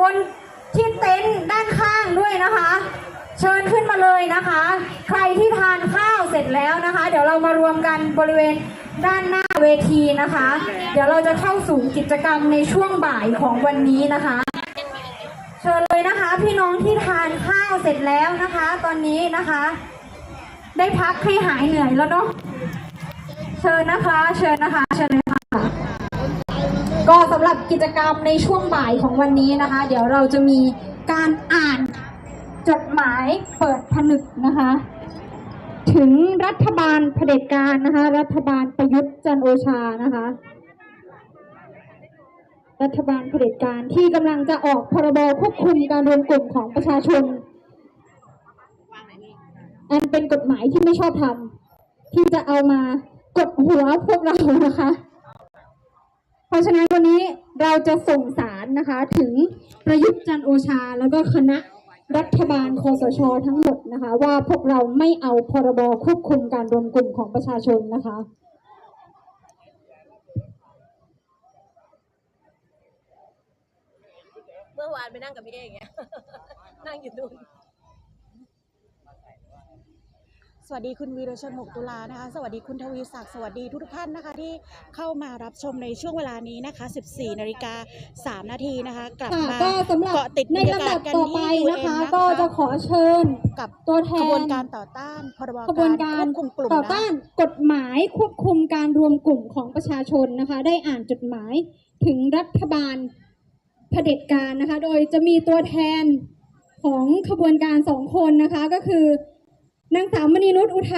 บนที่เต็นท์ด้านข้างด้วยนะคะ เชิญขึ้นมาเลยนะคะ ใครที่ทานข้าวเสร็จแล้วนะคะ เดี๋ยวเรามารวมกันบริเวณด้านหน้าเวทีนะคะ เดี๋ยวเราจะเข้าสู่กิจกรรมในช่วงบ่ายของวันนี้นะคะ เชิญเลยนะคะ พี่น้องที่ทานข้าวเสร็จแล้วนะคะ ตอนนี้นะคะ ได้พักให้หายเหนื่อยแล้วเนาะเชิญนะคะ เชิญนะคะเชิญ สำหรับกิจกรรมในช่วงบ่ายของวันนี้นะคะ เดี๋ยวเราจะมีการอ่านจดหมายเปิดผนึกนะคะ ถึงรัฐบาลเผด็จการนะคะ รัฐบาลประยุทธ์จันโอชานะคะ รัฐบาลเผด็จการที่กำลังจะออกพรบควบคุมการรวมกลุ่มของประชาชน อันเป็นกฎหมายที่ไม่ชอบธรรมที่จะเอามากดหัวพวกเรานะคะ ราะฉะนั้นวันนี้เราจะส่งสารนะคะถึงประยุทธ์จันโอชาแล้วก็คณะรัฐบาลคอสช ทั้งหมดนะคะ ว่าพวกเราไม่เอาพรบควบคุมการรวมกลุ่มของประชาชนนะคะเมื่อวานไปนั่งกับพี่เอกไงนั่งอยู่นู่น สวัสดีคุณวีรชน6ตุลานะคะ สวัสดีคุณทวีศักดิ์สวัสดีทุกๆท่านนะคะ ที่เข้ามารับชมในช่วงเวลานี้นะคะ 14นาฬิกา3นาทีนะคะ กลับค่ะมาก็สำหรับเกาะติดในบรรยาลำกาดัศบกันต่อที่ไป UN นะคะนะคะ ก็จะขอเชิญกับตัวแทขบวนนการต่อต้านพรบขบวนการควบคุมกลุ่มต่อนะต้านกฎหมายควบคุมการรวมกลุ่มของประชาชนนะคะ ได้อ่านจดหมายถึงรัฐบาลเผด็จการนะคะ โดยจะมีตัวแทนของขบวนการสองคนนะคะก็คือ นางสาวมณีนุชอุทัย